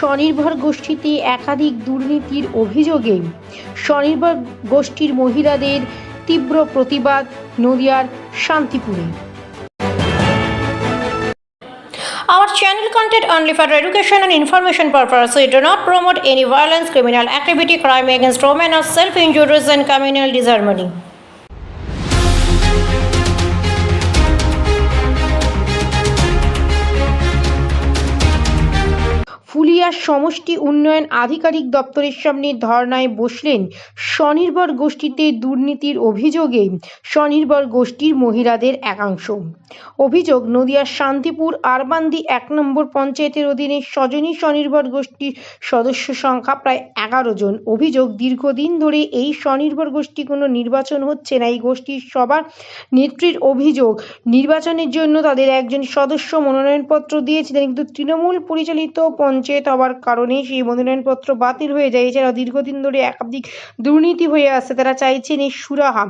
স্বনির্ভর গোষ্ঠীতে একাধিক দুর্নীতির অভিযোগে স্বনির্ভর গোষ্ঠীর মহিলাদের তীব্র প্রতিবাদ নদিয়ার শান্তিপুরে Our channel content only for education and information purpose. We do not promote any violence, criminal activity, crime against women, or self-injuries and communal disharmony. ফুলিয়ার সমষ্টি উন্নয়ন আধিকারিক দপ্তরের সামনে ধর্নায় বসলেন স্বনির্ভর গোষ্ঠীতে দুর্নীতির অভিযোগে স্বনির্ভর গোষ্ঠীর মহিলাদের একাংশ। অভিযোগ, নদিয়ার শান্তিপুর আরবান্দি এক নম্বর পঞ্চায়েতের অধীনে সজনী স্বনির্ভর গোষ্ঠীর সদস্য সংখ্যা প্রায় এগারো জন। অভিযোগ, দীর্ঘদিন ধরে এই স্বনির্ভর গোষ্ঠী কোনো নির্বাচন হচ্ছে না, এই গোষ্ঠীর সবার নেত্রীর অভিযোগ। নির্বাচনের জন্য তাদের একজন সদস্য মনোনয়নপত্র দিয়েছিলেন, কিন্তু তৃণমূল পরিচালিত পঞ্চায়েত হওয়ার কারণে সেই মনোনয়নপত্র বাতিল হয়ে যায়। এছাড়া দীর্ঘদিন ধরে একাধিক দুর্নীতি হয়ে আসছে তারা চাইছেন এই সুরাহা।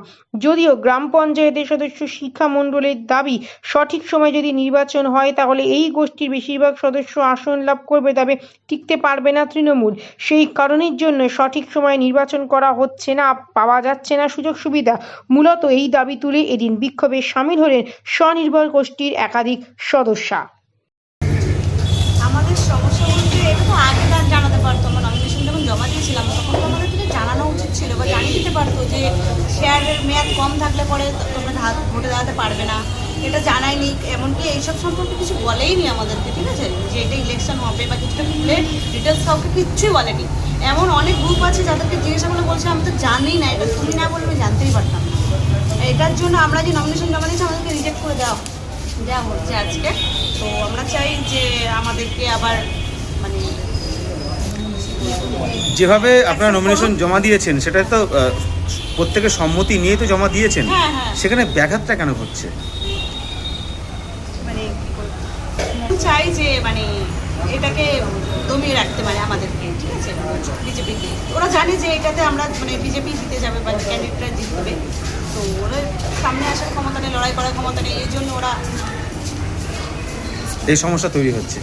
যদিও গ্রাম পঞ্চায়েতের সদস্য শিক্ষা মণ্ডলের দাবি, সঠিক সময় যদি নির্বাচন হয়, তাহলে এই গোষ্ঠীর বেশিরভাগ সদস্য আসন লাভ করবে, তবে টিকতে পারবে না তৃণমূল। সেই কারণের জন্য সঠিক সময়ে নির্বাচন করা হচ্ছে না, পাওয়া যাচ্ছে না সুযোগ সুবিধা। মূলত এই দাবি তুলে এদিন বিক্ষোভে সামিল হলেন স্বনির্ভর গোষ্ঠীর একাধিক সদস্যা। আমাদের সমস্যা বলতে এটা তো আগে তার জানাতে পারতো আমরা নমিনেশন যখন জমা দিয়েছিলাম, তখন তো আমাদের থেকে জানানো উচিত ছিল বা জানিয়ে দিতে পারতো যে শেয়ারের মেয়াদ কম থাকলে পরে তোমরা ভোটে দাঁড়াতে পারবে না। এটা জানায়নি এমনকি এইসব সম্পর্কে কিছু বলেইনি আমাদেরকে, ঠিক আছে? যে এটা ইলেকশন হবে বা কিছুটা খুলে ডিটেলস কাউকে কিচ্ছুই বলেনি। এমন অনেক গ্রুপ আছে যাদেরকে জিজ্ঞাসা করলে বলছে, আমি তো জানি না, এটা তুমি না বললে আমি জানতেই পারতাম এটার জন্য আমরা যে নমিনেশন জমা দিয়েছি, আমাদেরকে রিজেক্ট করে দেওয়া দেওয়া হচ্ছে আজকে। তো আমরা চাই যে আমাদেরকে আবার মানে যেভাবে আপনারা নমিনেশন জমা দিয়েছেন সেটা তো প্রত্যেকের সম্মতি নিয়ে তো জমা দিয়েছেন। হ্যাঁ, হ্যাঁ। সেখানে ব্যাঘাতটা কেন হচ্ছে মানে চাই যে মানে এটাকে দমিয়ে রাখতে মানে আমাদেরকে ঠিক আছে? বিজেপিকে ওরা জানে যে এটাতে আমরা মানে বিজেপি জিতে যাবে বা ক্যান্ডিডেটরা জিতবে। তো ওরা সামনে আসার ক্ষমতা নেই লড়াই করার ক্ষমতা নেই এই জন্য ওরা এই সমস্যা তৈরি হচ্ছে।